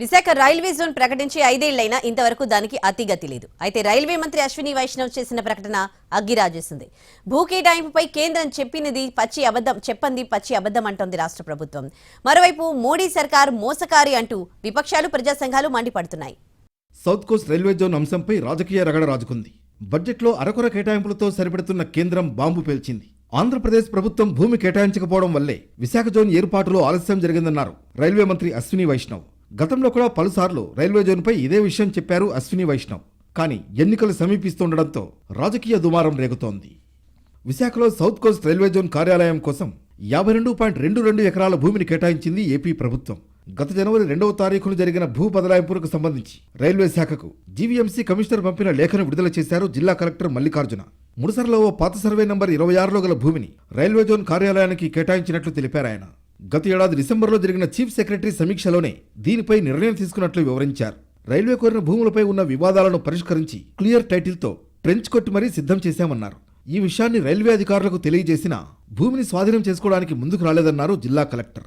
Visakha railway zone ప్రకటించి ఐదేళ్ళైనా ఇంతవరకు దానికి అతిగతి లేదు. అయితే రైల్వే మంత్రి అశ్విని వైష్ణవ్ చేసిన ప్రకటన అగ్గిరాజేసింది. భూ కేటాయింపుపై కేంద్రం చెప్పినది పచ్చి అబద్ధం చెప్పంది పచ్చి అబద్ధం అంటోంది రాష్ట్ర ప్రభుత్వం. మరోవైపు మోడీ సర్కార్ మోసకారి అంటూ విపక్షాలు ప్రజా సంఘాలు మండిపడుతున్నాయి. సౌత్ కోస్ట్ రైల్వే జోన్ అంశంపై రాజకీయ రగడ రాజుకుంది. బడ్జెట్లో అరకొర కేటాయింపులతో సరిపెడుతున్న కేంద్రం బాంబు పేల్చింది. ఆంధ్రప్రదేశ్ ప్రభుత్వం భూమి కేటాయించకపోవడం వల్లే విశాఖ జోన్ ఏర్పాటులో ఆలస్యం జరిగిందన్నారు రైల్వే మంత్రి అశ్విని వైష్ణవ్. గతంలో కూడా పలుసార్లు రైల్వే జోన్పై ఇదే విషయం చెప్పారు అశ్విని వైష్ణవ్. కానీ ఎన్నికలు సమీపిస్తుండడంతో రాజకీయ దుమారం రేగుతోంది. విశాఖలో సౌత్ కోస్ట్ రైల్వే జోన్ కార్యాలయం కోసం యాభై రెండు పాయింట్ రెండు రెండు ఎకరాల భూమిని కేటాయించింది ఏపీ ప్రభుత్వం. గత జనవరి రెండవ తారీఖున జరిగిన భూ బదలాయింపులకు సంబంధించి రైల్వే శాఖకు జీవీఎంసీ కమిషనర్ పంపిన లేఖను విడుదల చేశారు జిల్లా కలెక్టర్ మల్లికార్జున. ముడసరలో ఓ పాత సర్వే నంబర్ ఇరవై ఆరులో గల భూమిని రైల్వే జోన్ కార్యాలయానికి కేటాయించినట్లు తెలిపారు ఆయన. గత ఏడాది డిసెంబర్లో జరిగిన చీఫ్ సెక్రటరీ సమీక్షలోనే దీనిపై నిర్ణయం తీసుకున్నట్లు వివరించారు. రైల్వే కోరిన భూములపై ఉన్న వివాదాలను పరిష్కరించి క్లియర్ టైటిల్తో ట్రెంచ్ కొట్టి మరీ సిద్ధం చేశామన్నారు. ఈ విషయాన్ని రైల్వే అధికారులకు తెలియజేసినా భూమిని స్వాధీనం చేసుకోవడానికి ముందుకు రాలేదన్నారు జిల్లా కలెక్టర్.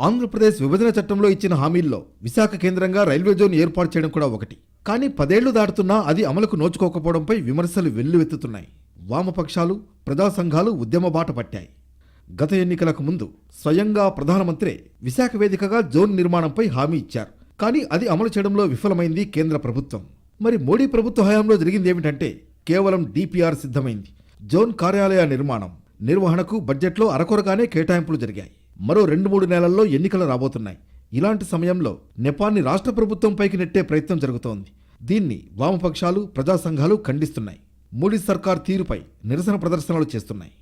ఆంధ్రప్రదేశ్ విభజన చట్టంలో ఇచ్చిన హామీల్లో విశాఖ కేంద్రంగా రైల్వే జోన్ ఏర్పాటు చేయడం కూడా ఒకటి. కానీ పదేళ్ళు దాటుతున్నా అది అమలుకు నోచుకోకపోవడంపై విమర్శలు వెల్లువెత్తుతున్నాయి. వామపక్షాలు ప్రజా సంఘాలు ఉద్యమ బాట పట్టాయి. గత ఎన్నికలకు ముందు స్వయంగా ప్రధానమంత్రి విశాఖ వేదికగా జోన్ నిర్మాణంపై హామీ ఇచ్చారు. కానీ అది అమలు చేయడంలో విఫలమైంది కేంద్ర ప్రభుత్వం. మరి మోడీ ప్రభుత్వ హయాంలో జరిగింది ఏమిటంటే కేవలం డిపిఆర్ సిద్ధమైంది. జోన్ కార్యాలయ నిర్మాణం నిర్వహణకు బడ్జెట్లో అరకొరగానే కేటాయింపులు జరిగాయి. మరో రెండు మూడు నెలల్లో ఎన్నికలు రాబోతున్నాయి. ఇలాంటి సమయంలో నెపాన్ని రాష్ట్ర ప్రభుత్వంపైకి నెట్టే ప్రయత్నం జరుగుతోంది. దీన్ని వామపక్షాలు ప్రజా సంఘాలు ఖండిస్తున్నాయి. మోడీ సర్కార్ తీరుపై నిరసన ప్రదర్శనలు చేస్తున్నాయి.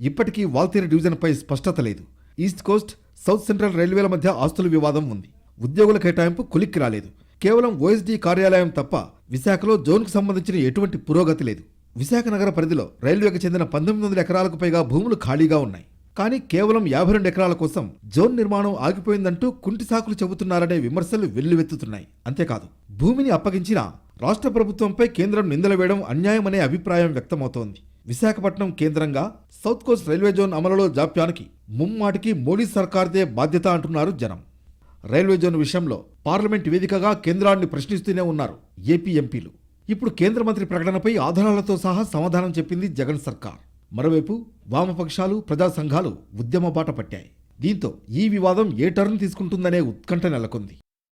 ఇప్పటికీ వాల్తేరు డివిజన్పై స్పష్టత లేదు. ఈస్ట్ కోస్ట్ సౌత్ సెంట్రల్ రైల్వేల మధ్య ఆస్తుల వివాదం ఉంది. ఉద్యోగుల కేటాయింపు కొలిక్కి రాలేదు. కేవలం ఓఎస్డీ కార్యాలయం తప్ప విశాఖలో జోన్కు సంబంధించిన ఎటువంటి పురోగతి లేదు. విశాఖ నగర పరిధిలో రైల్వేకి చెందిన పంతొమ్మిది వందల ఎకరాలకు పైగా భూములు ఖాళీగా ఉన్నాయి. కానీ కేవలం యాభై రెండు ఎకరాల కోసం జోన్ నిర్మాణం ఆగిపోయిందంటూ కుంటి సాకులు చెబుతున్నారనే విమర్శలు వెల్లువెత్తుతున్నాయి. అంతేకాదు భూమిని అప్పగించిన రాష్ట్ర ప్రభుత్వంపై కేంద్రం నిందలు వేయడం అన్యాయమనే అభిప్రాయం వ్యక్తమవుతోంది. విశాఖపట్నం కేంద్రంగా సౌత్ కోస్ట్ రైల్వే జోన్ అమలులో జాప్యానికి ముమ్మాటికి మోడీ సర్కార్దే బాధ్యత అంటున్నారు జనం. రైల్వే జోన్ విషయంలో పార్లమెంట్ వేదికగా కేంద్రాన్ని ప్రశ్నిస్తూనే ఉన్నారు ఏపీ ఎంపీలు. ఇప్పుడు కేంద్ర మంత్రి ప్రకటనపై ఆధారాలతో సహా సమాధానం చెప్పింది జగన్ సర్కార్. మరోవైపు వామపక్షాలు ప్రజా సంఘాలు ఉద్యమ బాట పట్టాయి. దీంతో ఈ వివాదం ఏ టర్న్ తీసుకుంటుందనే ఉత్కంఠ నెలకొంది.